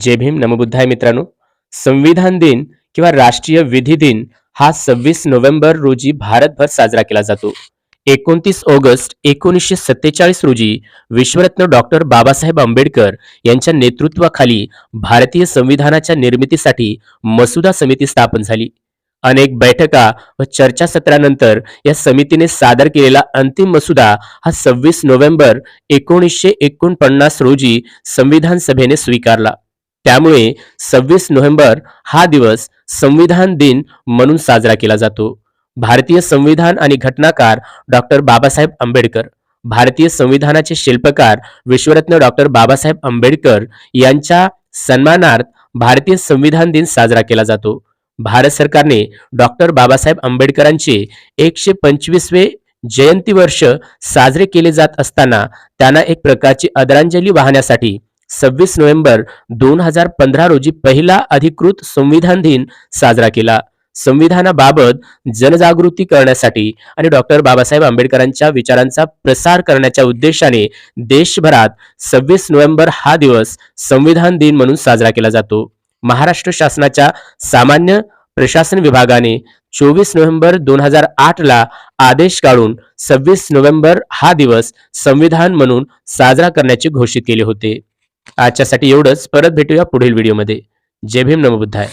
जय भीम नमबुद्धाय मित्रांनो. संविधान दिन किंवा राष्ट्रीय विधी दिन हा सव्वीस नोव्हेंबर रोजी भारतभर साजरा केला जातो. एकोणतीस ऑगस्ट एकोणीसशे सत्तेचाळीस रोजी विश्वरत्न डॉक्टर बाबासाहेब आंबेडकर यांच्या नेतृत्वाखाली भारतीय संविधानाच्या निर्मितीसाठी मसुदा समिती स्थापन झाली. अनेक बैठका व चर्चासत्रानंतर या समितीने सादर केलेला अंतिम मसुदा हा सव्वीस नोव्हेंबर एकोणीसशे एकोणपन्नास रोजी संविधान सभेने स्वीकारला. त्यामुळे सव्वीस नोव्हेंबर हा दिवस संविधान दिन म्हणून साजरा केला जातो. भारतीय संविधान आणि घटनाकार डॉक्टर बाबासाहेब आंबेडकर भारतीय संविधानाचे शिल्पकार विश्वरत्न डॉक्टर बाबासाहेब आंबेडकर यांच्या सन्मानार्थ भारतीय संविधान दिन साजरा केला जातो. भारत सरकारने डॉक्टर बाबासाहेब आंबेडकरांचे एकशे पंचवीसवे जयंती वर्ष साजरे केले जात असताना त्यांना एक प्रकारची आदरांजली वाहण्यासाठी सव्वीस नोव्हेंबर दोन हजार पंधरा रोजी पहिला अधिकृत संविधान दिन साजरा केला. संविधानाबाबत जनजागृती करण्यासाठी आणि डॉक्टर बाबासाहेब आंबेडकरांच्या विचारांचा प्रसार करण्याच्या उद्देशाने देशभरात सव्वीस नोव्हेंबर हा दिवस संविधान दिन म्हणून साजरा केला जातो. महाराष्ट्र शासनाच्या सामान्य प्रशासन विभागाने चोवीस नोव्हेंबर दोन हजार आठ ला आदेश काढून सव्वीस नोव्हेंबर हा दिवस संविधान म्हणून साजरा करण्याचे घोषित केले होते. आजच्यासाठी एवढंच. परत भेटूया पुढील व्हिडिओमध्ये. जय भीम नमबुद्धाय